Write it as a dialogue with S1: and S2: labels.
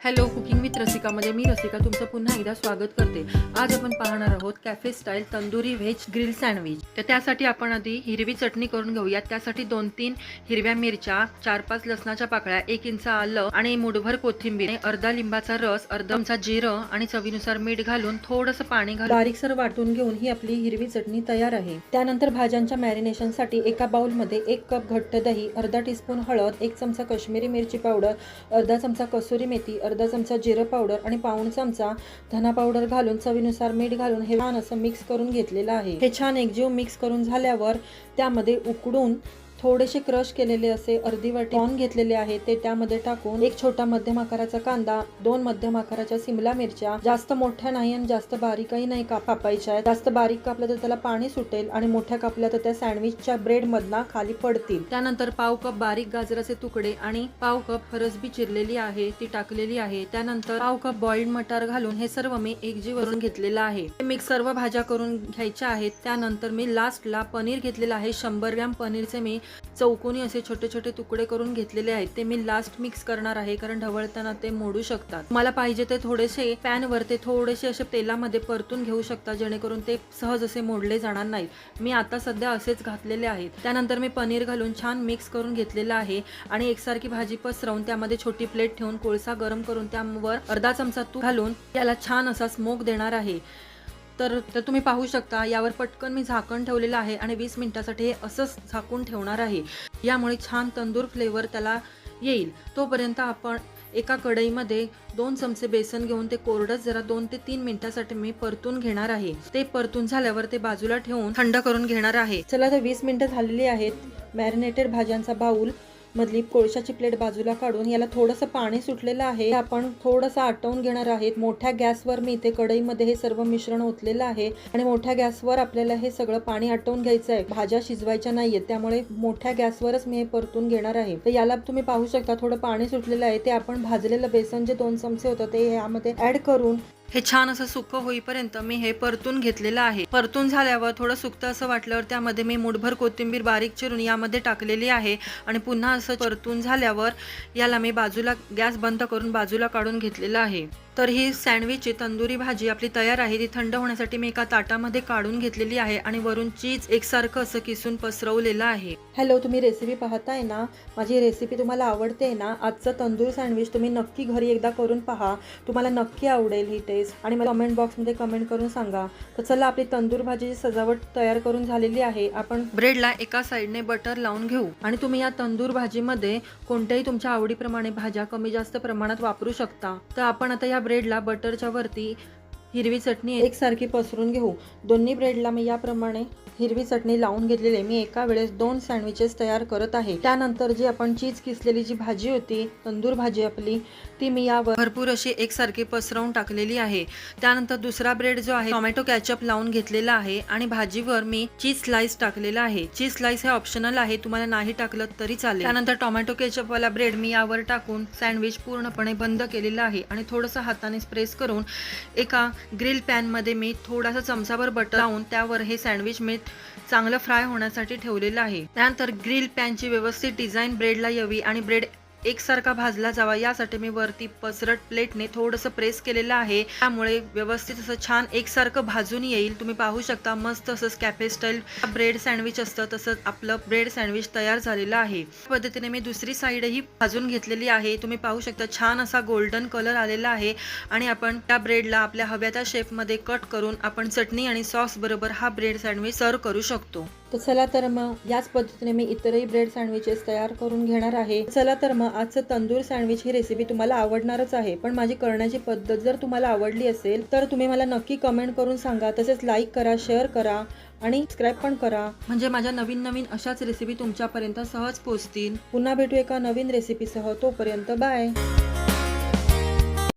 S1: Hello cooking with रसिकामध्ये मी रसिका तुमचं पुन्हा एकदा स्वागत करते. आज आपण पाहणार आहोत cafe style tandoori veg grill sandwich तर त्यासाठी आपण आधी हिरवी चटणी करून घेऊयात. त्यासाठी दोन तीन हिरव्या मिरच्या चार पाच लसणाच्या पाकळ्या एक इंच आलं आणि मुठभर कोथिंबीर अर्धा लिंबाचा रस अर्धा चमचा जिरं आणि चवीनुसार मीठ घालून थोडंसं पाणी घालून बारीकसर वाटून घेऊन ही आपली हिरवी चटणी तयार आहे. त्यानंतर भाज्यांच्या मॅरिनेशनसाठी एका बाउलमध्ये एक कप घट्ट दही अर्धा टीस्पून हळद एक चमचा कश्मीरी मिरची पावडर अर्धा चमचा कसुरी मेथी अर्धा चमचा जिरं पावडर आणि पाऊण चमचा धना पावडर घालून चवीनुसार मीठ घालून हे छान असं मिक्स करून घेतलेलं आहे. हे छान एकजीव मिक्स करून झाल्यावर त्यामध्ये उकडून थोडेसे क्रश केलेले असे अर्धी वाटी कॉर्न घेतलेले आहे. ते त्यामध्ये टाकून एक छोटा मध्यम आकाराचा कांदा दोन मध्यम आकाराच्या सिमला मिरच्या जास्त मोठ्या नाही आणि जास्त बारीकही नाही कापायच्या आहेत. जास्त बारीक कापल्या तर त्याला पाणी सुटेल आणि मोठ्या कापल्या तर त्या सँडविचच्या ब्रेड मधना खाली पडतील. त्यानंतर पाव कप बारीक गाजराचे तुकडे आणि पाव कप फरसबी चिरलेली आहे ती टाकलेली आहे. त्यानंतर पाव कप बॉइल्ड मटार घालून हे सर्व मी एकजीव करून घेतलेलं आहे. मिक्स सर्व भाज्या करून घ्यायच्या आहेत. त्यानंतर मी लास्टला पनीर घेतलेलं आहे. शंभर ग्रॅम पनीरचे मी चौकोनी असे छोटे छोटे तुकडे करून घेतलेले आहेत. ते मी लास्ट मिक्स करणार आहे कारण ढवळताना ते मोडू शकतात. मला पाहिजे ते थोडेसे पॅन वर ते थोडेसे असे तेलामध्ये परतून घेऊ शकता जेणेकरून ते सहज असे मोडले जाणार नाहीत. मी आता सध्या असेच घातलेले आहेत. त्यानंतर मी पनीर घालून छान मिक्स करून घेतलेलं आहे आणि एकसारखी भाजी पसरवून त्यामध्ये छोटी प्लेट ठेवून कोळसा गरम करून त्यावर अर्धा चमचा तूप घालून त्याला छान असा स्मोक देणार आहे. तर तर तुम्ही पाहू शकता यावर पटकन मी झाकण ठेवलेलं आहे आणि वीस मिनिटासाठी हे असंच झाकून ठेवणार आहे. यामुळे छान तंदूर फ्लेवर त्याला येईल. तोपर्यंत आपण एका कढईमध्ये दोन चमचे बेसन घेऊन ते कोरडंच जरा दोन ते तीन मिनिटासाठी मी परतून घेणार आहे. ते परतून झाल्यावर ते बाजूला ठेवून थंड करून घेणार आहे. चला तर वीस मिनिटं झालेली आहेत. मॅरिनेटेड भाज्यांचा बाऊल मधली कोळशाची प्लेट बाजूला काढून याला थोडंसं पाणी सुटलेलं आहे. आपण थोडंसं आटवून घेणार आहेत. मोठ्या गॅसवर मी इथे कढईमध्ये हे सर्व मिश्रण ओतलेलं आहे आणि मोठ्या गॅसवर आपल्याला हे सगळं पाणी आटवून घ्यायचं आहे. भाज्या शिजवायच्या नाहीयेत त्यामुळे मोठ्या गॅसवरच मी हे परतून घेणार आहे. तर याला तुम्ही पाहू शकता थोडं पाणी सुटलेलं आहे. ते आपण भाजलेलं बेसन जे दोन चमचे होतं ते यामध्ये ऍड करून हे छान असं सुकं होईपर्यंत मी हे परतून घेतलेलं आहे. परतून झाल्यावर थोडं सुकतं असं वाटल्यावर त्यामध्ये मी मुठभर कोथिंबीर बारीक चिरून यामध्ये टाकलेली आहे आणि पुन्हा असं परतून झाल्यावर याला मी बाजूला गॅस बंद करून बाजूला काढून घेतलेलं आहे. तर ही सँडविचची तंदुरी भाजी आपली तयार आहे. ती थंड होण्यासाठी मी एका ताटामध्ये काढून घेतलेली आहे आणि वरून चीज एकसारखं असं किसून पसरवलेलं आहे. हॅलो तुम्ही रेसिपी पाहताय ना? माझी रेसिपी तुम्हाला आवडते ना? आजचं तंदूर सँडविच तुम्ही नक्की घरी एकदा करून पहा. तुम्हाला नक्की आवडेल ही टेस्ट आणि मला कमेंट बॉक्समध्ये कमेंट करून सांगा. तर चला आपली तंदूर भाजीची सजावट तयार करून झालेली आहे. आपण ब्रेडला एका साईडने बटर लावून घेऊ. आणि तुम्ही या तंदूर भाजीमध्ये कोणत्याही तुमच्या आवडीप्रमाणे भाज्या कमी जास्त प्रमाणात वापरू शकता. तर आपण आता या ब्रेडला बटरच्या वरती हिरवी चटणी एकसारखी पसरून घेऊ. दोन्ही ब्रेडला मी याप्रमाणे हिरवी चटणी लावून घेतलेली आहे. मी एका वेळेस दोन सँडविचेस तयार करत आहे. त्यानंतर जी आपण चीज किसलेली जी भाजी होती तंदूर भाजी आपली ती मी यावर भरपूर अशी एकसारखी पसरवून टाकलेली आहे. त्यानंतर दुसरा ब्रेड जो आहे टोमॅटो कॅचअप लावून घेतलेला आहे आणि भाजीवर मी चीज स्लाइस टाकलेला आहे. चीज स्लाइस हे ऑप्शनल आहे तुम्हाला नाही टाकलं तरी चालेल. त्यानंतर टोमॅटो कॅचअपवाला वाला ब्रेड मी यावर टाकून सँडविच पूर्णपणे बंद केलेला आहे आणि थोडंसं हाताने स्प्रेस करून एका ग्रिल पॅनमध्ये मी थोडासा चमचाभर बटर लावून त्यावर हे सँडविच मी चांगलं फ्राय होण्यासाठी ठेवलेलं आहे. त्यानंतर ग्रिल पॅनची व्यवस्थित डिझाईन ब्रेडला यावी आणि ब्रेड एकसारखा भाजला जावा यासाठी मी वरती पसरट प्लेटने थोडंसं प्रेस केलेलं आहे. त्यामुळे व्यवस्थित असं छान एकसारखं भाजून येईल. तुम्ही पाहू शकता मस्त असं कॅफे स्टाईल ब्रेड सँडविच असतं. तसंच आपलं ब्रेड सँडविच तयार झालेलं आहे. पद्धतीने मी दुसरी साईडही भाजून घेतलेली आहे. तुम्ही पाहू शकता छान असा गोल्डन कलर आलेला आहे. आणि आपण त्या ब्रेडला आपल्या हव्या त्या शेपमध्ये कट करून आपण चटणी आणि सॉस बरोबर हा ब्रेड सँडविच सर्व करू शकतो. तर चला तर मग याच पद्धतीने मी इतरही ब्रेड सँडविचेस तयार करून घेणार आहे. चला तर मग आजचं तंदूर सँडविच ही रेसिपी तुम्हाला आवडणारच आहे. पण माझी करण्याची पद्धत जर तुम्हाला आवडली असेल तर तुम्ही मला नक्की कमेंट करून सांगा. तसेच लाईक करा शेअर करा आणि सबस्क्राईब पण करा. म्हणजे माझ्या नवीन नवीन अशाच रेसिपी तुमच्यापर्यंत सहज पोहोचतील. पुन्हा भेटू एका नवीन रेसिपीसह तोपर्यंत बाय